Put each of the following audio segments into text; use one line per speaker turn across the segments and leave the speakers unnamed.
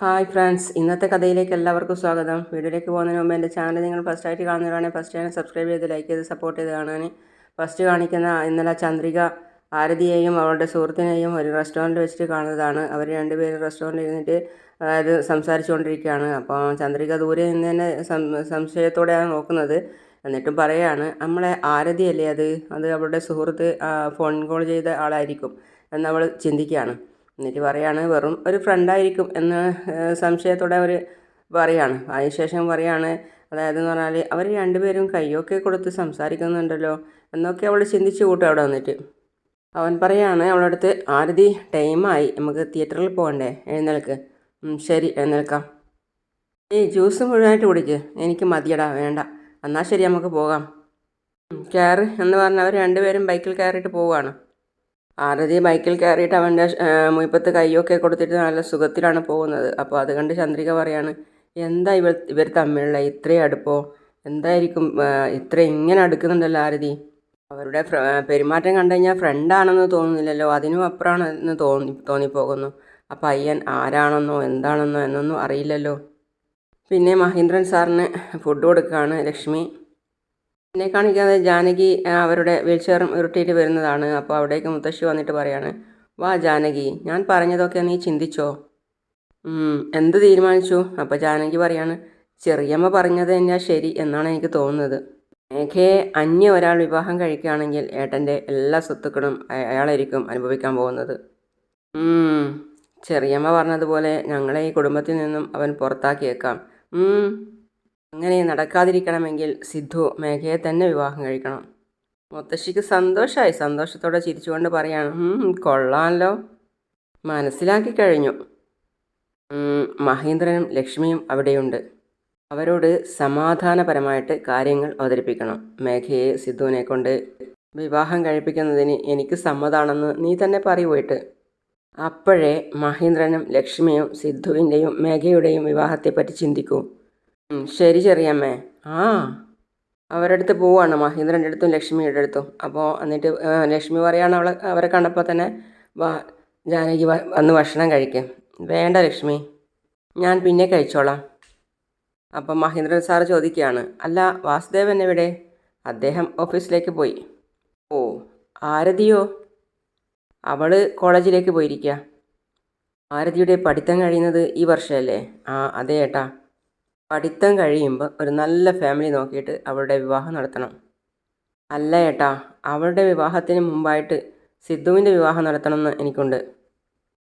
Hi friends ഇന്നത്തെ കഥയിലേക്ക് എല്ലാവർക്കും സ്വാഗതം. വീഡിയോയിലേക്ക് പോകുന്നതിന് മുമ്പ് എന്റെ ചാനൽ നിങ്ങൾ ഫസ്റ്റ് ആയിട്ട് കാണുന്നവരാണെങ്കിൽ ഫസ്റ്റ് ചാനൽ സബ്സ്ക്രൈബ് ചെയ്ത് ലൈക്ക് ചെയ്ത് സപ്പോർട്ട് ചെയ്ത് കാണാൻ ഫസ്റ്റ് കാണിക്കുന്ന ഇന്നലെ ചന്ദ്രിക ആരതിയെയും അവളുടെ സുഹൃത്തിനെയും ഒരു റെസ്റ്റോറന്റ് വെച്ചിട്ട് കാണുന്നതാണ്. അവർ രണ്ടുപേരും റെസ്റ്റോറന്റിൽ ഇരുന്നിട്ട് അതായത് സംസാരിച്ചുകൊണ്ടിരിക്കുകയാണ്. അപ്പോൾ ചന്ദ്രിക ദൂരെ നിന്ന് തന്നെ സംശയത്തോടെയാണ് നോക്കുന്നത്. എന്നിട്ടും പറയാണ് നമ്മളെ ആരതിയല്ലേ അത്? അത് അവളുടെ സുഹൃത്ത് ഫോൺ കോൾ ചെയ്ത ആളായിരിക്കും എന്നവൾ ചിന്തിക്കുകയാണ്. എന്നിട്ട് പറയാണ് വെറും ഒരു ഫ്രണ്ടായിരിക്കും എന്ന് സംശയത്തോടെ അവർ പറയാണ്. അതിനുശേഷം പറയാണ് അതായത് എന്ന് പറഞ്ഞാൽ അവർ രണ്ടുപേരും കയ്യൊക്കെ കൊടുത്ത് സംസാരിക്കുന്നുണ്ടല്ലോ എന്നൊക്കെ അവൾ ചിന്തിച്ചു കൂട്ടും അവിടെ വന്നിട്ട്. അവൻ പറയാണ് അവളുടെ അടുത്ത് ആരതി ടൈമായി നമുക്ക് തിയേറ്ററിൽ പോകണ്ടേ? എഴുന്നേൽക്ക്. ശരി എഴുന്നേൽക്കാം. ഈ ജ്യൂസ് മുഴുവനായിട്ട് കുടിക്ക്. എനിക്ക് മതിയടാ വേണ്ട. എന്നാൽ ശരി നമുക്ക് പോകാം. "ഉം, കയറ് എന്ന് പറഞ്ഞ് അവർ രണ്ടുപേരും ബൈക്കിൽ കയറിയിട്ട് പോവുകയാണ്. ആരതി ബൈക്കിൽ കയറിയിട്ട് അവന്റെ മുയ്പത്ത് കൈയൊക്കെ കൊടുത്തിട്ട് നല്ല സുഖത്തിലാണ് പോകുന്നത്. അപ്പോൾ അത് കണ്ട് ചന്ദ്രിക പറയാണ് എന്താ ഇവർ ഇവർ തമ്മിലുള്ള ഇത്രയും അടുപ്പോ? എന്തായിരിക്കും ഇത്ര ഇങ്ങനെ അടുക്കുന്നുണ്ടല്ലോ ആരതി? അവരുടെ പെരുമാറ്റം കണ്ടു കഴിഞ്ഞാൽ ഫ്രണ്ടാണെന്ന് തോന്നുന്നില്ലല്ലോ. അതിനും അപ്പുറമാണെന്ന് തോന്നി തോന്നിപ്പോകുന്നു. ആ പയ്യൻ ആരാണെന്നോ എന്താണെന്നോ എന്നൊന്നും അറിയില്ലല്ലോ. പിന്നെ മഹേന്ദ്രൻ സാറിന് ഫുഡ് കൊടുക്കുകയാണ് ലക്ഷ്മി. എന്നെ കാണിക്കാതെ ജാനകി അവരുടെ വീൽചെയറും ഉരുട്ടിയിട്ട് വരുന്നതാണ്. അപ്പോൾ അവിടേക്ക് മുത്തശ്ശി വന്നിട്ട് പറയാണ് വാ ജാനകി ഞാൻ പറഞ്ഞതൊക്കെ നീ ചിന്തിച്ചോ? "ഉം, എന്ത് തീരുമാനിച്ചു? അപ്പോൾ ജാനകി പറയാണ് ചെറിയമ്മ പറഞ്ഞത് തന്നെയാ ശരി എന്നാണ് എനിക്ക് തോന്നുന്നത്. മേഘയെ അന്യ ഒരാൾ വിവാഹം കഴിക്കുകയാണെങ്കിൽ ഏട്ടന്റെ എല്ലാ സ്വത്തുക്കളും അയ- അയാളായിരിക്കും അനുഭവിക്കാൻ പോകുന്നത്. "ഉം, ചെറിയമ്മ പറഞ്ഞതുപോലെ ഞങ്ങളെ ഈ കുടുംബത്തിൽ നിന്നും അവൻ പുറത്താക്കിയേക്കാം. അങ്ങനെ നടക്കാതിരിക്കണമെങ്കിൽ സിദ്ധു മേഘയെ തന്നെ വിവാഹം കഴിക്കണം. മുത്തശ്ശിക്ക് സന്തോഷമായി സന്തോഷത്തോടെ ചിരിച്ചുകൊണ്ട് പറയാണ് "ഉം, കൊള്ളാമല്ലോ മനസ്സിലാക്കി കഴിഞ്ഞു. മഹേന്ദ്രനും ലക്ഷ്മിയും അവിടെയുണ്ട്. അവരോട് സമാധാനപരമായിട്ട് കാര്യങ്ങൾ അവതരിപ്പിക്കണം. മേഘയെ സിദ്ധുവിനെ കൊണ്ട് വിവാഹം കഴിപ്പിക്കുന്നതിന് എനിക്ക് സമ്മതാണെന്ന് നീ തന്നെ പറയൂ പോയിട്ട് അപ്പോഴേ മഹേന്ദ്രനും ലക്ഷ്മിയും സിദ്ധുവിന്റെയും മേഘയുടെയും വിവാഹത്തെപ്പറ്റി ചിന്തിക്കൂ. ശരി ചെറിയമ്മേ. ആ. അവരുടെ അടുത്ത് പോവാണ് മഹേന്ദ്രന്റെ അടുത്തും ലക്ഷ്മിയുടെ അടുത്തും. അപ്പോൾ എന്നിട്ട് ലക്ഷ്മി പറയാണ് അവളെ അവരെ കണ്ടപ്പോൾ തന്നെ വാ ജാനകി വന്ന് ഭക്ഷണം കഴിക്കും. വേണ്ട ലക്ഷ്മി ഞാൻ പിന്നെ കഴിച്ചോളാം. അപ്പം മഹേന്ദ്രൻ സാറ് ചോദിക്കുകയാണ് അല്ല വാസുദേവൻ എവിടെ? അദ്ദേഹം ഓഫീസിലേക്ക് പോയി. ഓ ആരതിയോ? അവൾ കോളേജിലേക്ക് പോയിരിക്കുക ആരതിയുടെ പഠിത്തം കഴിയുന്നത് ഈ വർഷമല്ലേ ആ അതെ ഏട്ടാ. പഠിത്തം കഴിയുമ്പോൾ ഒരു നല്ല ഫാമിലി നോക്കിയിട്ട് അവളുടെ വിവാഹം നടത്തണം. അല്ല ഏട്ടാ അവളുടെ വിവാഹത്തിന് മുമ്പായിട്ട് സിദ്ധുവിന്റെ വിവാഹം നടത്തണമെന്ന് എനിക്കുണ്ട്.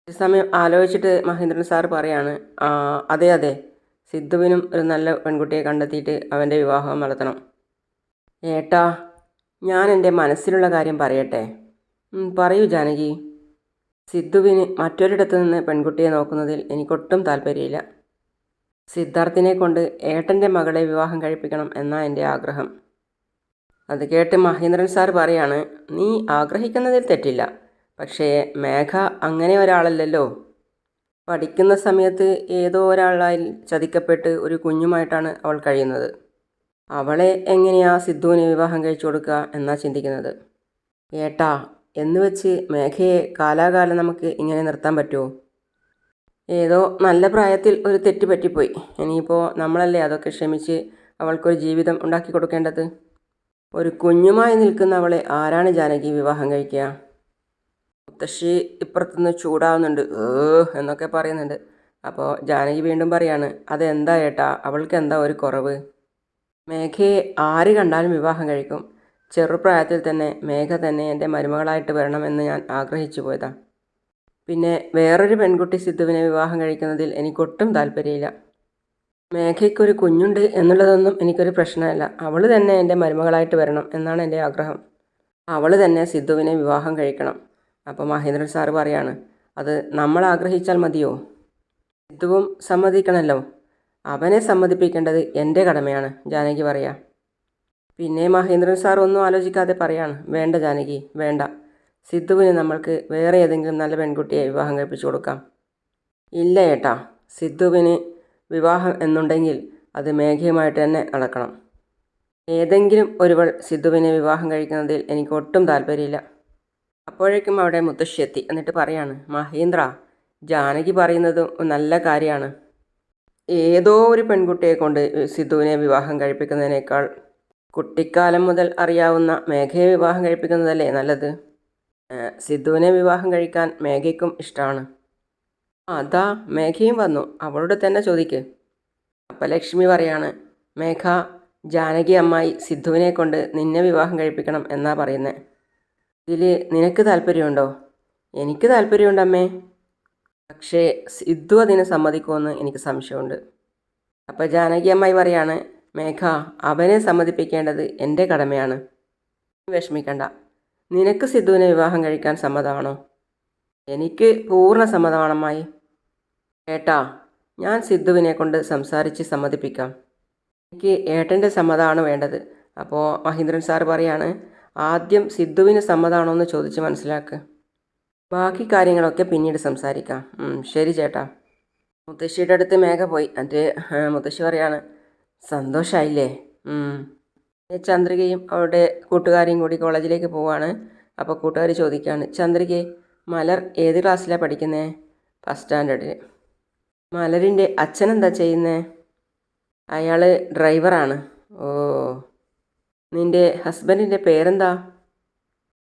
ഒരു സമയം ആലോചിച്ചിട്ട് മഹേന്ദ്രൻ സാർ പറയാണ് "ആ, അതെ അതെ സിദ്ധുവിനും ഒരു നല്ല പെൺകുട്ടിയെ കണ്ടെത്തിയിട്ട് അവന്റെ വിവാഹം നടത്തണം. ഏട്ടാ ഞാൻ എന്റെ മനസ്സിലുള്ള കാര്യം പറയട്ടെ. "ഉം, പറയൂ ജാനകി. സിദ്ധുവിന് മറ്റൊരിടത്തു നിന്ന് പെൺകുട്ടിയെ നോക്കുന്നതിൽ എനിക്കൊട്ടും താല്പര്യമില്ല. സിദ്ധാർത്ഥിനെ കൊണ്ട് ഏട്ടന്റെ മകളെ വിവാഹം കഴിപ്പിക്കണം എന്നാ എന്റെ ആഗ്രഹം. അത് കേട്ട് മഹേന്ദ്രൻ സാർ പറയാണ് നീ ആഗ്രഹിക്കുന്നതിൽ തെറ്റില്ല പക്ഷേ മേഘ അങ്ങനെ ഒരാളല്ലല്ലോ. പഠിക്കുന്ന സമയത്ത് ഏതോ ഒരാളാൽ ചതിക്കപ്പെട്ട് ഒരു കുഞ്ഞുമായിട്ടാണ് അവൾ കഴിയുന്നത്. അവളെ എങ്ങനെയാ സിദ്ധുവിന് വിവാഹം കഴിച്ചു കൊടുക്കുക എന്നാ ചിന്തിക്കുന്നത്? ഏട്ടാ എന്ന് വെച്ച് മേഘയെ കാലാകാലം നമുക്ക് ഇങ്ങനെ നിർത്താൻ പറ്റുമോ? ഏതോ നല്ല പ്രായത്തിൽ ഒരു തെറ്റ് പറ്റിപ്പോയി. ഇനിയിപ്പോൾ നമ്മളല്ലേ അതൊക്കെ ക്ഷമിച്ച് അവൾക്കൊരു ജീവിതം ഉണ്ടാക്കി കൊടുക്കേണ്ടത്? ഒരു കുഞ്ഞുമായി നിൽക്കുന്ന അവളെ ആരാണ് ജാനകി വിവാഹം കഴിക്കുക? മുത്തശ്ശി ഇപ്പുറത്തുനിന്ന് ചൂടാവുന്നുണ്ട്. ഏ എന്നൊക്കെ പറയുന്നുണ്ട്. അപ്പോൾ ജാനകി വീണ്ടും പറയാണ് അതെന്താ ഏട്ടാ? അവൾക്ക് എന്താ ഒരു കുറവ്? മേഘയെ ആര് കണ്ടാലും വിവാഹം കഴിക്കും. ചെറുപ്രായത്തിൽ തന്നെ മേഘ തന്നെ എന്റെ മരുമകളായിട്ട് വരണമെന്ന് ഞാൻ ആഗ്രഹിച്ചു പോയതാ. പിന്നെ വേറൊരു പെൺകുട്ടി സിദ്ധുവിനെ വിവാഹം കഴിക്കുന്നതിൽ എനിക്കൊട്ടും താല്പര്യമില്ല. മേഘയ്ക്കൊരു കുഞ്ഞുണ്ട് എന്നുള്ളതൊന്നും എനിക്കൊരു പ്രശ്നമല്ല. അവൾ തന്നെ എന്റെ മരുമകളായിട്ട് വരണം എന്നാണ് എന്റെ ആഗ്രഹം. അവൾ തന്നെ സിദ്ധുവിനെ വിവാഹം കഴിക്കണം. അപ്പോൾ മഹേന്ദ്രൻ സാറ് പറയാണ് അത് നമ്മൾ ആഗ്രഹിച്ചാൽ മതിയോ? സിദ്ധുവും സമ്മതിക്കണമല്ലോ അവനെ സമ്മതിപ്പിക്കേണ്ടത് എന്റെ കടമയാണ് ജാനകി പറയാ. പിന്നെ മഹേന്ദ്രൻ സാർ ഒന്നും ആലോചിക്കാതെ പറയാണ് വേണ്ട ജാനകി വേണ്ട. സിദ്ധുവിന് നമ്മൾക്ക് വേറെ ഏതെങ്കിലും നല്ല പെൺകുട്ടിയെ വിവാഹം കഴിപ്പിച്ചു കൊടുക്കാം. ഇല്ല ഏട്ടാ സിദ്ധുവിന് വിവാഹം എന്നുണ്ടെങ്കിൽ അത് മേഘയുമായിട്ട് തന്നെ നടക്കണം. ഏതെങ്കിലും ഒരുവൾ സിദ്ധുവിനെ വിവാഹം കഴിക്കുന്നതിൽ എനിക്ക് ഒട്ടും താല്പര്യമില്ല. അപ്പോഴേക്കും അവിടെ മുത്തശ്ശി എത്തി. എന്നിട്ട് പറയാണ് മഹേന്ദ്ര ജാനകി പറയുന്നതും നല്ല കാര്യമാണ്. ഏതോ ഒരു പെൺകുട്ടിയെ കൊണ്ട് സിദ്ധുവിനെ വിവാഹം കഴിപ്പിക്കുന്നതിനേക്കാൾ കുട്ടിക്കാലം മുതൽ അറിയാവുന്ന മേഘയെ വിവാഹം കഴിപ്പിക്കുന്നതല്ലേ നല്ലത്? സിദ്ധുവിനെ വിവാഹം കഴിക്കാൻ മേഘയ്ക്കും ഇഷ്ടമാണ് അതാ മേഘയും വന്നു. അവളോട് തന്നെ ചോദിക്ക്. അപ്പം ലക്ഷ്മി പറയാണ് മേഘ ജാനകി അമ്മായി സിദ്ധുവിനെ കൊണ്ട് നിന്നെ വിവാഹം കഴിപ്പിക്കണം എന്നാ പറയുന്നത് ഇതിൽ നിനക്ക് താല്പര്യമുണ്ടോ? എനിക്ക് താല്പര്യമുണ്ടമ്മേ പക്ഷേ സിദ്ധു അതിന് സമ്മതിക്കുമെന്ന് എനിക്ക് സംശയമുണ്ട്. അപ്പോൾ ജാനകി അമ്മായി പറയാണ് മേഘ അവനെ സമ്മതിപ്പിക്കേണ്ടത് എന്റെ കടമയാണ്. വിഷമിക്കണ്ട. നിനക്ക് സിദ്ധുവിനെ വിവാഹം കഴിക്കാൻ സമ്മതമാണോ? എനിക്ക് പൂർണ സമ്മതമാണമ്മായി ഏട്ടാ ഞാൻ സിദ്ധുവിനെ കൊണ്ട് സംസാരിച്ച് സമ്മതിപ്പിക്കാം. എനിക്ക് ഏട്ടന്റെ സമ്മതമാണ് വേണ്ടത്. അപ്പോൾ മഹീന്ദ്രൻ സാർ പറയാണ് ആദ്യം സിദ്ധുവിന് സമ്മതമാണോ എന്ന് ചോദിച്ച് മനസ്സിലാക്ക്. ബാക്കി കാര്യങ്ങളൊക്കെ പിന്നീട് സംസാരിക്കാം. ശരി ചേട്ടാ. മുത്തശ്ശിയുടെ അടുത്ത് മേഘ പോയി. എന്റെ മുത്തശ്ശി പറയാണ് സന്തോഷമായില്ലേ ചന്ദ്രികയും അവളുടെ കൂട്ടുകാരിയും കൂടി കോളേജിലേക്ക് പോവാണ്. അപ്പോൾ കൂട്ടുകാർ ചോദിക്കുകയാണ് ചന്ദ്രികയെ മലർ ഏത് ക്ലാസ്സിലാണ് പഠിക്കുന്നത് ഫസ്റ്റ് സ്റ്റാൻഡേർഡിൽ മലരിന്റെ അച്ഛൻ എന്താ ചെയ്യുന്നത് അയാൾ ഡ്രൈവറാണ് ഓ. നിന്റെ ഹസ്ബൻഡിന്റെ പേരെന്താ?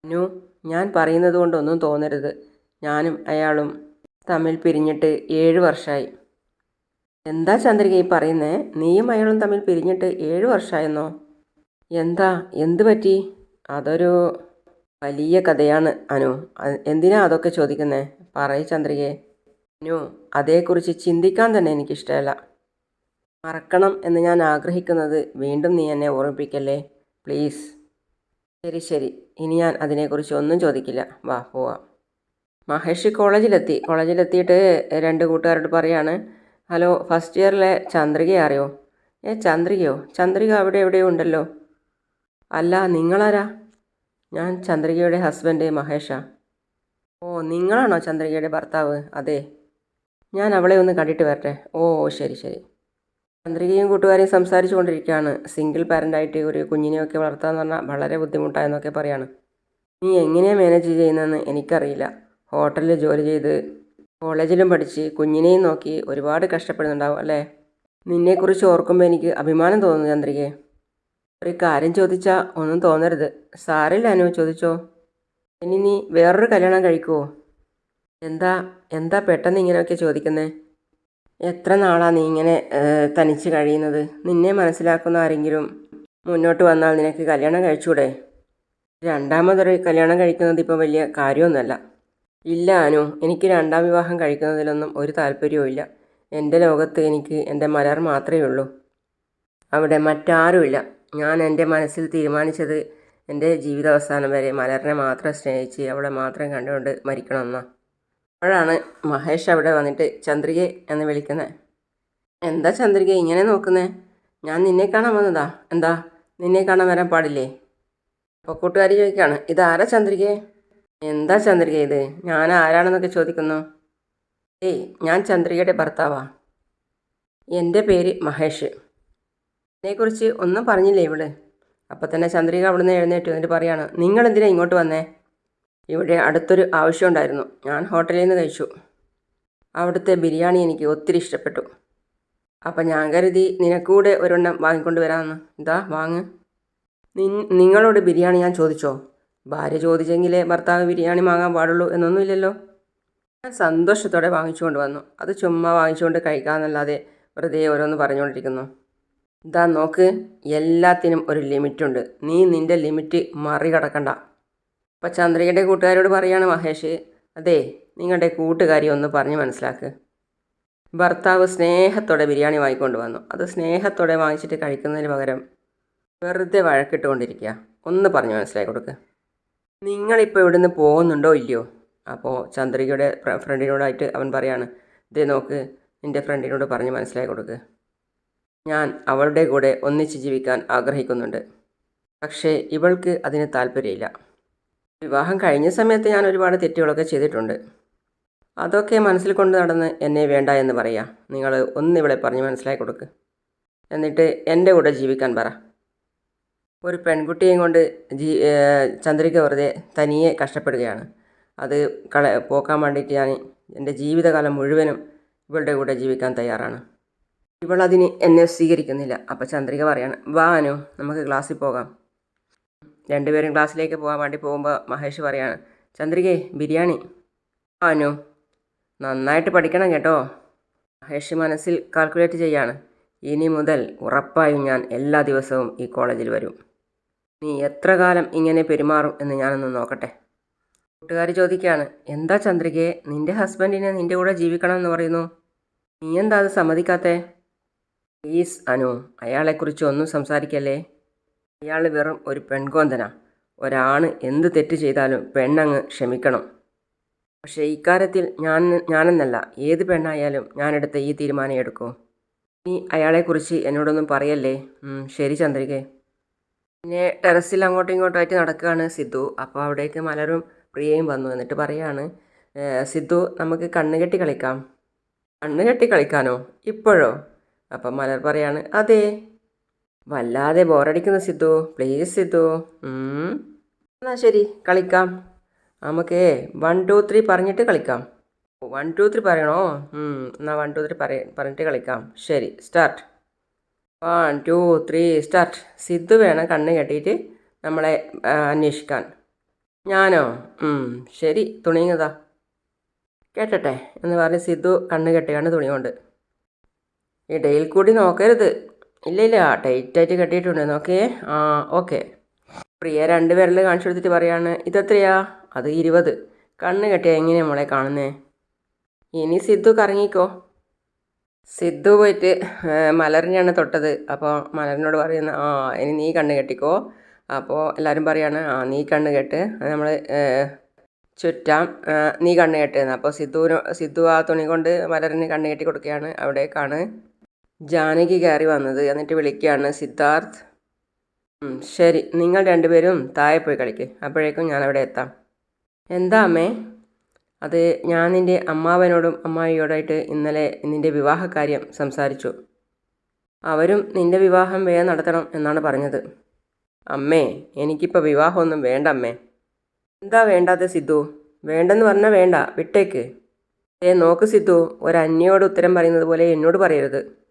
അനു ഞാൻ പറയുന്നത് കൊണ്ടൊന്നും തോന്നരുത്. ഞാനും അയാളും തമ്മിൽ പിരിഞ്ഞിട്ട് ഏഴ് വർഷമായി എന്താ ചന്ദ്രിക ഈ പറയുന്നത് നീയും അയാളും തമ്മിൽ പിരിഞ്ഞിട്ട് ഏഴ് വർഷമായെന്നോ എന്താ? എന്ത് പറ്റി? അതൊരു വലിയ കഥയാണ് അനു. എന്തിനാ അതൊക്കെ ചോദിക്കുന്നേ? പറയ ചന്ദ്രികയെ. അനു അതേക്കുറിച്ച് ചിന്തിക്കാൻ തന്നെ എനിക്കിഷ്ടമല്ല. മറക്കണം എന്ന് ഞാൻ ആഗ്രഹിക്കുന്നത് വീണ്ടും നീ എന്നെ ഓർമ്മിപ്പിക്കല്ലേ? പ്ലീസ്. ശരി ശരി. ഇനി ഞാൻ അതിനെക്കുറിച്ച് ഒന്നും ചോദിക്കില്ല. വാ പോവാം. മഹേഷ് കോളേജിലെത്തി. കോളേജിലെത്തിയിട്ട് രണ്ട് കൂട്ടുകാരോട് പറയാണ് ഹലോ ഫസ്റ്റ് ഇയറിലെ ചന്ദ്രികയെ അറിയോ? ഏ ചന്ദ്രികയോ? ചന്ദ്രിക അവിടെ എവിടെയോ ഉണ്ടല്ലോ. അല്ല നിങ്ങളാരാ? ഞാൻ ചന്ദ്രികയുടെ ഹസ്ബൻഡ് മഹേഷാ. ഓ നിങ്ങളാണോ ചന്ദ്രികയുടെ ഭർത്താവ്? അതെ. ഞാൻ അവളെ ഒന്ന് കണ്ടിട്ട് വരട്ടെ. ഓ ശരി ശരി. ചന്ദ്രികയും കൂട്ടുകാരെയും സംസാരിച്ചു കൊണ്ടിരിക്കുകയാണ്. സിംഗിൾ പാരന്റായിട്ട് ഒരു കുഞ്ഞിനെയൊക്കെ വളർത്താന്ന് പറഞ്ഞാൽ വളരെ ബുദ്ധിമുട്ടായെന്നൊക്കെ പറയാണ്. നീ എങ്ങനെയാണ് മാനേജ് ചെയ്യുന്നതെന്ന് എനിക്കറിയില്ല. ഹോട്ടലിൽ ജോലി ചെയ്ത് കോളേജിലും പഠിച്ച് കുഞ്ഞിനെയും നോക്കി ഒരുപാട് കഷ്ടപ്പെടുന്നുണ്ടാവും അല്ലേ? നിന്നെക്കുറിച്ച് ഓർക്കുമ്പോൾ എനിക്ക് അഭിമാനം തോന്നുന്നു ചന്ദ്രികയെ. ഒരു കാര്യം ചോദിച്ചാൽ ഒന്നും തോന്നരുത്. സാറില്ല അനു ചോദിച്ചോ. ഇനി നീ വേറൊരു കല്യാണം കഴിക്കുമോ എന്താ എന്താ പെട്ടെന്ന് ഇങ്ങനെയൊക്കെ ചോദിക്കുന്നേ? എത്ര നാളാണ് നീ ഇങ്ങനെ തനിച്ച് കഴിയുന്നത്? നിന്നെ മനസ്സിലാക്കുന്ന ആരെങ്കിലും മുന്നോട്ട് വന്നാൽ നിനക്ക് കല്യാണം കഴിച്ചൂടെ? രണ്ടാമതൊരു കല്യാണം കഴിക്കുന്നത് ഇപ്പോൾ വലിയ കാര്യമൊന്നുമല്ല. ഇല്ല അനു എനിക്ക് രണ്ടാം വിവാഹം കഴിക്കുന്നതിലൊന്നും ഒരു താല്പര്യവും എന്റെ ലോകത്ത് എനിക്ക് എന്റെ മലർ മാത്രമേ ഉള്ളൂ. അവിടെ മറ്റാരുമില്ല. ഞാൻ എന്റെ മനസ്സിൽ തീരുമാനിച്ചത് എന്റെ ജീവിതാവസാനം വരെ മലറിനെ മാത്രം സ്നേഹിച്ച് അവളെ മാത്രം കണ്ടുകൊണ്ട് മരിക്കണമെന്നാണ് അപ്പോഴാണ് മഹേഷ് അവിടെ വന്നിട്ട് ചന്ദ്രിക എന്ന് വിളിക്കുന്നത് എന്താ ചന്ദ്രിക ഇങ്ങനെ നോക്കുന്നേ? ഞാൻ നിന്നെ കാണാൻ വന്നതാ. എന്താ? നിന്നെ കാണാൻ വരാൻ പാടില്ലേ? അപ്പോൾ കൂട്ടുകാരി ചോദിക്കുകയാണ് ഇതാരാ ചന്ദ്രികയെ എന്താ ചന്ദ്രിക ഇത്? ഞാൻ ആരാണെന്നൊക്കെ ചോദിക്കുന്നു. ഏയ് ഞാൻ ചന്ദ്രികയുടെ ഭർത്താവാ. എന്റെ പേര് മഹേഷ്. എന്നെക്കുറിച്ച് ഒന്നും പറഞ്ഞില്ലേ ഇവൾ അപ്പോൾ തന്നെ ചന്ദ്രിക അവിടുന്ന് എഴുന്നേറ്റു. എന്നിട്ട് പറയാണ് നിങ്ങൾ എന്തിനാ ഇങ്ങോട്ട് വന്നേ? ഇവിടെ അടുത്തൊരു ആവശ്യം ഉണ്ടായിരുന്നു. ഞാൻ ഹോട്ടലിൽ നിന്ന് കഴിച്ചു. അവിടുത്തെ ബിരിയാണി എനിക്ക് ഒത്തിരി ഇഷ്ടപ്പെട്ടു. അപ്പം ഞാൻ കരുതി നിനക്കൂടെ ഒരെണ്ണം വാങ്ങിക്കൊണ്ട് വരാമെന്ന്. ഇതാ വാങ്ങ്. നിങ്ങളോട് ബിരിയാണി ഞാൻ ചോദിച്ചോ? ഭാര്യ ചോദിച്ചെങ്കിലേ ഭർത്താവ് ബിരിയാണി വാങ്ങാൻ പാടുള്ളൂ എന്നൊന്നുമില്ലല്ലോ. ഞാൻ സന്തോഷത്തോടെ വാങ്ങിച്ചുകൊണ്ട് വന്നു. അത് ചുമ്മാ വാങ്ങിച്ചുകൊണ്ട് കഴിക്കാമെന്നല്ലാതെ വെറുതെ ഓരോന്ന് പറഞ്ഞുകൊണ്ടിരിക്കുന്നു. ഇതാ നോക്ക് എല്ലാത്തിനും ഒരു ലിമിറ്റുണ്ട്. നീ നിന്റെ ലിമിറ്റ് മറികടക്കണ്ട. അപ്പം ചന്ദ്രികയുടെ കൂട്ടുകാരോട് പറയാണ് മഹേഷ് അതെ നിങ്ങളുടെ കൂട്ടുകാരി ഒന്ന് പറഞ്ഞ് മനസ്സിലാക്ക്. ഭർത്താവ് സ്നേഹത്തോടെ ബിരിയാണി വാങ്ങിക്കൊണ്ട് വന്നു. അത് സ്നേഹത്തോടെ വാങ്ങിച്ചിട്ട് കഴിക്കുന്നതിന് പകരം വെറുതെ വഴക്കിട്ടുകൊണ്ടിരിക്കുക ഒന്ന് പറഞ്ഞ് മനസ്സിലാക്കി കൊടുക്കുക നിങ്ങളിപ്പോൾ ഇവിടുന്ന് പോകുന്നുണ്ടോ ഇല്ലയോ? അപ്പോൾ ചന്ദ്രികയുടെ ഫ്രണ്ടിനോടായിട്ട് അവൻ പറയാണ് ഇതേ നോക്ക് നിന്റെ ഫ്രണ്ടിനോട് പറഞ്ഞ് മനസ്സിലാക്കി കൊടുക്കുക ഞാൻ അവളുടെ കൂടെ ഒന്നിച്ച് ജീവിക്കാൻ ആഗ്രഹിക്കുന്നുണ്ട്. പക്ഷേ ഇവൾക്ക് അതിന് താല്പര്യമില്ല വിവാഹം കഴിഞ്ഞ സമയത്ത് ഞാൻ ഒരുപാട് തെറ്റുകളൊക്കെ ചെയ്തിട്ടുണ്ട്. അതൊക്കെ മനസ്സിൽ കൊണ്ട് നടന്ന് എന്നെ വേണ്ട എന്ന് പറയാം. നിങ്ങൾ ഒന്നിവിടെ പറഞ്ഞ് മനസ്സിലാക്കി കൊടുക്ക്. എന്നിട്ട് എന്റെ കൂടെ ജീവിക്കാൻ പറ. ഒരു പെൺകുട്ടിയെയും കൊണ്ട് ജീ ചന്ദ്രിക വെറുതെ തനിയെ കഷ്ടപ്പെടുകയാണ്. അത് കള പോക്കാൻ വേണ്ടിയിട്ട് ഞാൻ എന്റെ ജീവിതകാലം മുഴുവനും ഇവളുടെ കൂടെ ജീവിക്കാൻ തയ്യാറാണ്. ഇവളതിന് എന്നെ സ്വീകരിക്കുന്നില്ല. അപ്പം ചന്ദ്രിക പറയാണ് വാ അനു നമുക്ക് ക്ലാസ്സിൽ പോകാം. രണ്ടുപേരും ക്ലാസ്സിലേക്ക് പോകാൻ വേണ്ടി പോകുമ്പോൾ മഹേഷ് പറയാണ് ചന്ദ്രികേ ബിരിയാണി. ആ അനു. നന്നായിട്ട് പഠിക്കണം കേട്ടോ. മഹേഷ് മനസ്സിൽ കാൽക്കുലേറ്റ് ചെയ്യാണ് ഇനി മുതൽ ഉറപ്പായും ഞാൻ എല്ലാ ദിവസവും ഈ കോളേജിൽ വരും. നീ എത്ര കാലം ഇങ്ങനെ പെരുമാറും എന്ന് ഞാനൊന്ന് നോക്കട്ടെ. കൂട്ടുകാർ ചോദിക്കുകയാണ് എന്താ ചന്ദ്രികയെ നിന്റെ ഹസ്ബൻഡിനെ നിന്റെ കൂടെ ജീവിക്കണം എന്ന് പറയുന്നു? നീ എന്താ അത് സമ്മതിക്കാത്തേ? പ്ലീസ് അനു അയാളെക്കുറിച്ച് ഒന്നും സംസാരിക്കല്ലേ? അയാൾ വെറും ഒരു പെൺകോന്തനാ. ഒരാണ് എന്ത് തെറ്റ് ചെയ്താലും പെണ്ണങ്ങ് ക്ഷമിക്കണം. പക്ഷേ ഇക്കാര്യത്തിൽ ഞാൻ ഞാനെന്നല്ല. ഏത് പെണ്ണായാലും ഞാനെടുത്ത ഈ തീരുമാനം എടുക്കൂ നീ അയാളെക്കുറിച്ച് എന്നോടൊന്നും പറയല്ലേ? ശരി ചന്ദ്രികേ. പിന്നെ ടെറസിൽ അങ്ങോട്ടും ഇങ്ങോട്ടും ആയിട്ട് നടക്കുകയാണ് സിദ്ധു. അപ്പോൾ അവിടേക്ക് മലരും പ്രിയയും വന്നു. എന്നിട്ട് പറയാണ് സിദ്ധു നമുക്ക് കണ്ണുകെട്ടി കളിക്കാം. കണ്ണുകെട്ടി കളിക്കാനോ? ഇപ്പോഴോ? അപ്പം മലർ പറയാണ് അതെ. വല്ലാതെ ബോറടിക്കുന്നു സിദ്ധു. പ്ലീസ് സിദ്ധു. എന്നാ ശരി കളിക്കാം. നമുക്ക് വൺ ടു ത്രീ പറഞ്ഞിട്ട് കളിക്കാം. വൺ ടു ത്രീ പറയണോ? എന്നാൽ എന്നാ വൺ ടു ത്രീ പറയ പറഞ്ഞിട്ട് കളിക്കാം. ശരി start one two three start Sidhu വേണം കണ്ണ് കെട്ടിയിട്ട് നമ്മളെ അന്വേഷിക്കാൻ. ഞാനോ? ശരി തുണിങ്ങതാ കേട്ടട്ടെ എന്ന് പറഞ്ഞ് സിദ്ധു കണ്ണ് കെട്ടിയാണ് തുണി കൊണ്ട് ഇടയിൽ കൂടി നോക്കരുത്. ഇല്ല ഇല്ല ടൈറ്റായിട്ട് കെട്ടിയിട്ടുണ്ട്. നോക്കേ ആ ഓക്കെ പ്രിയ രണ്ട് വിരൽ കാണിച്ചു കൊടുത്തിട്ട് പറയാണ് ഇതെത്രയാ? അത് ഇരുപത്. കണ്ണ് കെട്ടിയ എങ്ങനെയാ മോളെ കാണുന്നേ? ഇനി സിദ്ധു കറങ്ങിക്കോ. സിദ്ധു പോയിട്ട് മലറിനെയാണ് തൊട്ടത്. അപ്പോൾ മലറിനോട് പറയുന്ന ആ ഇനി നീ കണ്ണ് കെട്ടിക്കോ. അപ്പോൾ എല്ലാവരും പറയാണ് ആ നീ കണ്ണ് കെട്ട്. നമ്മൾ ചുറ്റാം നീ കണ്ണ് കെട്ടുന്നത് അപ്പോൾ സിദ്ധുവിന് സിദ്ധു ആ തുണി കൊണ്ട് മലറിന് കണ്ണ് കെട്ടി കൊടുക്കുകയാണ് അവിടേക്കാണ്. ജാനകി കയറി വന്നത്. എന്നിട്ട് വിളിക്കുകയാണ് സിദ്ധാർത്ഥ്. ശരി. നിങ്ങൾ രണ്ടുപേരും താഴെ പോയി കളിക്ക്. അപ്പോഴേക്കും ഞാൻ അവിടെ എത്താം. എന്താ അമ്മേ? അത് ഞാൻ നിന്റെ അമ്മാവനോടും അമ്മായിയോടായിട്ട് ഇന്നലെ നിന്റെ വിവാഹകാര്യം സംസാരിച്ചു. അവരും നിന്റെ വിവാഹം വേഗം നടത്തണം എന്നാണ് പറഞ്ഞത്. അമ്മേ എനിക്കിപ്പോൾ വിവാഹമൊന്നും വേണ്ട അമ്മേ. എന്താ വേണ്ടാത്ത സിദ്ധു? വേണ്ടെന്ന് പറഞ്ഞാൽ വേണ്ട. വിട്ടേക്ക്. ഏ നോക്ക് സിദ്ധു ഒരന്യയോട് ഉത്തരം പറയുന്നത് പോലെ എന്നോട് പറയരുത്.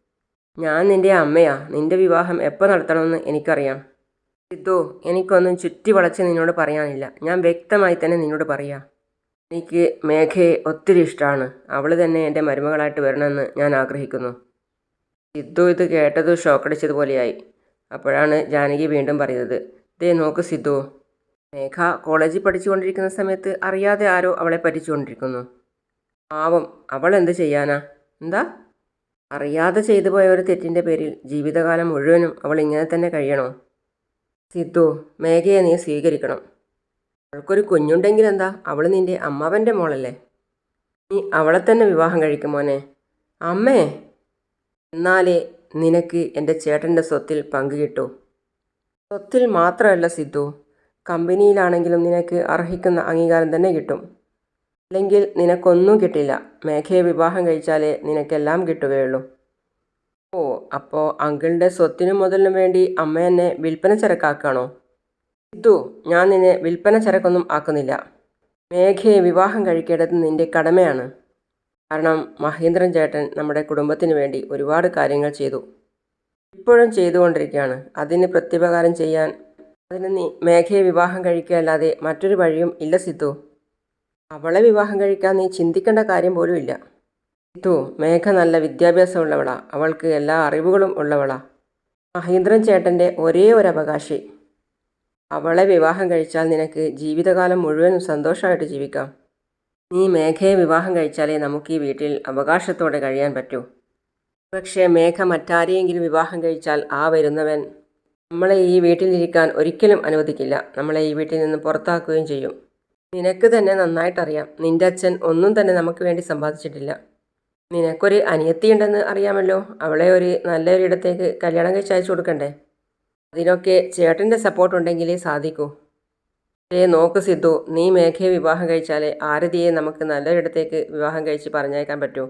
ഞാൻ നിന്റെ അമ്മയാ. നിന്റെ വിവാഹം എപ്പോൾ നടത്തണമെന്ന് എനിക്കറിയാം. സിദ്ധു എനിക്കൊന്നും ചുറ്റി വളച്ച് നിന്നോട് പറയാനില്ല. ഞാൻ വ്യക്തമായി തന്നെ നിന്നോട് പറയാം. എനിക്ക് മേഘയെ ഒത്തിരി ഇഷ്ടമാണ് അവൾ തന്നെ എന്റെ മരുമകളായിട്ട് വരണമെന്ന് ഞാൻ ആഗ്രഹിക്കുന്നു. സിദ്ധു ഇത് കേട്ടത് ഷോക്കടിച്ചതുപോലെയായി. അപ്പോഴാണ് ജാനകി വീണ്ടും പറയുന്നത്. ദേ നോക്ക് സിദ്ധു. മേഘ കോളേജിൽ പഠിച്ചുകൊണ്ടിരിക്കുന്ന സമയത്ത് അറിയാതെ ആരോ അവളെ പറ്റിച്ചുകൊണ്ടിരിക്കുന്നു. പാവം അവൾ എന്ത് ചെയ്യാനാ? എന്താ? അറിയാതെ ചെയ്തു പോയ ഒരു തെറ്റിന്റെ പേരിൽ ജീവിതകാലം മുഴുവനും അവൾ ഇങ്ങനെ തന്നെ കഴിയണോ? സിദ്ധു മേഘയെ നീ സ്വീകരിക്കണം. അവൾക്കൊരു കുഞ്ഞുണ്ടെങ്കിൽ എന്താ? അവൾ നിന്റെ അമ്മാവന്റെ മോളല്ലേ? നീ അവളെ തന്നെ വിവാഹം കഴിക്കും മോനെ. അമ്മേ! എന്നാലേ നിനക്ക് എന്റെ ചേട്ടന്റെ സ്വത്തിൽ പങ്കു കിട്ടൂ. സ്വത്തിൽ മാത്രമല്ല സിദ്ധു കമ്പനിയിലാണെങ്കിലും നിനക്ക് അർഹിക്കുന്ന അംഗീകാരം തന്നെ കിട്ടും. അല്ലെങ്കിൽ നിനക്കൊന്നും കിട്ടില്ല. മേഘയെ വിവാഹം കഴിച്ചാലേ നിനക്കെല്ലാം കിട്ടുകയുള്ളൂ. ഓ അപ്പോൾ അങ്കിളിന്റെ സ്വത്തിനും മുതലിനും വേണ്ടി അമ്മ എന്നെ വിൽപ്പന ചരക്കാക്കുകയാണോ സിദ്ധു ഞാൻ നിന്നെ വിൽപ്പന ചരക്കൊന്നും ആക്കുന്നില്ല. മേഘയെ വിവാഹം കഴിക്കേണ്ടത് നിന്റെ കടമയാണ്. കാരണം മഹേന്ദ്രൻ ചേട്ടൻ നമ്മുടെ കുടുംബത്തിന് വേണ്ടി ഒരുപാട് കാര്യങ്ങൾ ചെയ്തു. ഇപ്പോഴും ചെയ്തുകൊണ്ടിരിക്കുകയാണ്. അതിന് പ്രത്യുപകാരം ചെയ്യാൻ അതിന് നീ മേഘയെ വിവാഹം കഴിക്കുകയല്ലാതെ മറ്റൊരു വഴിയും ഇല്ല സിദ്ധു. അവളെ വിവാഹം കഴിക്കാൻ നീ ചിന്തിക്കേണ്ട കാര്യം പോലും ഇല്ല. ഇത്തു മേഘ നല്ല വിദ്യാഭ്യാസമുള്ളവളാ. അവൾക്ക് എല്ലാ അറിവുകളും ഉള്ളവളാ. മഹേന്ദ്രൻ ചേട്ടന്റെ ഒരേ ഒരു അവകാശി. അവളെ വിവാഹം കഴിച്ചാൽ നിനക്ക് ജീവിതകാലം മുഴുവനും സന്തോഷമായിട്ട് ജീവിക്കാം. നീ മേഘയെ വിവാഹം കഴിച്ചാലേ നമുക്ക് ഈ വീട്ടിൽ അവകാശത്തോടെ കഴിയാൻ പറ്റൂ. പക്ഷേ മേഘ മറ്റാരെയെങ്കിലും വിവാഹം കഴിച്ചാൽ ആ വരുന്നവൻ നമ്മളെ ഈ വീട്ടിലിരിക്കാൻ ഒരിക്കലും അനുവദിക്കില്ല. നമ്മളെ ഈ വീട്ടിൽ നിന്ന് പുറത്താക്കുകയും ചെയ്യും. നിനക്ക് തന്നെ നന്നായിട്ടറിയാം. നിന്റെ അച്ഛൻ ഒന്നും തന്നെ നമുക്ക് വേണ്ടി സമ്പാദിച്ചിട്ടില്ല. നിനക്കൊരു അനിയത്തിയുണ്ടെന്ന് അറിയാമല്ലോ. അവളെ ഒരു നല്ലൊരിടത്തേക്ക് കല്യാണം കഴിച്ച് അയച്ചു കൊടുക്കണ്ടേ? അതിനൊക്കെ ചേട്ടന്റെ സപ്പോർട്ട് ഉണ്ടെങ്കിലേ സാധിക്കൂ. ഏ നോക്ക് സിദ്ധു നീ മേഘയെ വിവാഹം കഴിച്ചാലേ ആരതിയെ നമുക്ക് നല്ലൊരിടത്തേക്ക് വിവാഹം കഴിച്ച് പറഞ്ഞയക്കാൻ പറ്റൂ.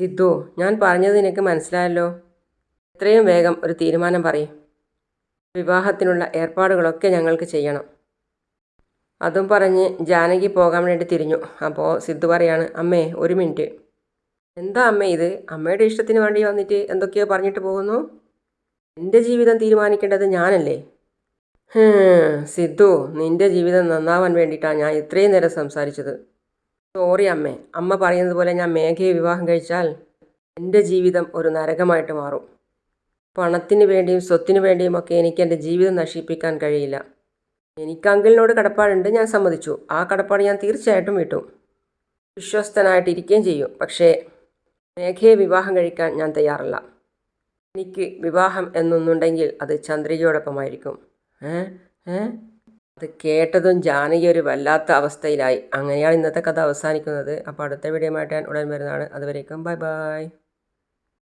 സിദ്ധു ഞാൻ പറഞ്ഞത് നിനക്ക് മനസ്സിലായല്ലോ? എത്രയും വേഗം ഒരു തീരുമാനം പറയും. വിവാഹത്തിനുള്ള ഏർപ്പാടുകളൊക്കെ ഞങ്ങൾക്ക് ചെയ്യണം. അതും പറഞ്ഞ് ജാനകി പോകാൻ വേണ്ടി തിരിഞ്ഞു. അപ്പോൾ സിദ്ധു പറയാണ് അമ്മേ ഒരു മിനിറ്റ്. എന്താ അമ്മ ഇത്? അമ്മയുടെ ഇഷ്ടത്തിന് വേണ്ടി വന്നിട്ട് എന്തൊക്കെയോ പറഞ്ഞിട്ട് പോകുന്നു? എന്റെ ജീവിതം തീരുമാനിക്കേണ്ടത് ഞാനല്ലേ? സിദ്ധു നിന്റെ ജീവിതം നന്നാവാൻ വേണ്ടിയിട്ടാണ് ഞാൻ ഇത്രയും നേരം സംസാരിച്ചത്. സോറി അമ്മേ അമ്മ പറയുന്നത് പോലെ ഞാൻ മേഘയെ വിവാഹം കഴിച്ചാൽ എന്റെ ജീവിതം ഒരു നരകമായിട്ട് മാറും. പണത്തിന് വേണ്ടിയും സ്വത്തിന് വേണ്ടിയും ഒക്കെ എനിക്ക് എന്റെ ജീവിതം നശിപ്പിക്കാൻ കഴിയില്ല. എനിക്ക് അങ്കിളിനോട് കടപ്പാടുണ്ട് ഞാൻ സമ്മതിച്ചു. ആ കടപ്പാട് ഞാൻ തീർച്ചയായിട്ടും വിട്ടു. വിശ്വസ്തനായിട്ടിരിക്കുകയും ചെയ്യും. പക്ഷേ മേഘയെ വിവാഹം കഴിക്കാൻ ഞാൻ തയ്യാറല്ല. എനിക്ക് വിവാഹം എന്നൊന്നുണ്ടെങ്കിൽ അത് ചന്ദ്രികയോടൊപ്പമായിരിക്കും. ഏ? അത് കേട്ടതും ജാനകി ഒരു വല്ലാത്ത അവസ്ഥയിലായി. അങ്ങനെയാണ് ഇന്നത്തെ കഥ അവസാനിക്കുന്നത്. അപ്പോൾ അടുത്ത വീഡിയോ ആയിട്ട് ഞാൻ ഉടൻ വരുന്നതാണ്. അതുവരേക്കും ബൈ ബൈ.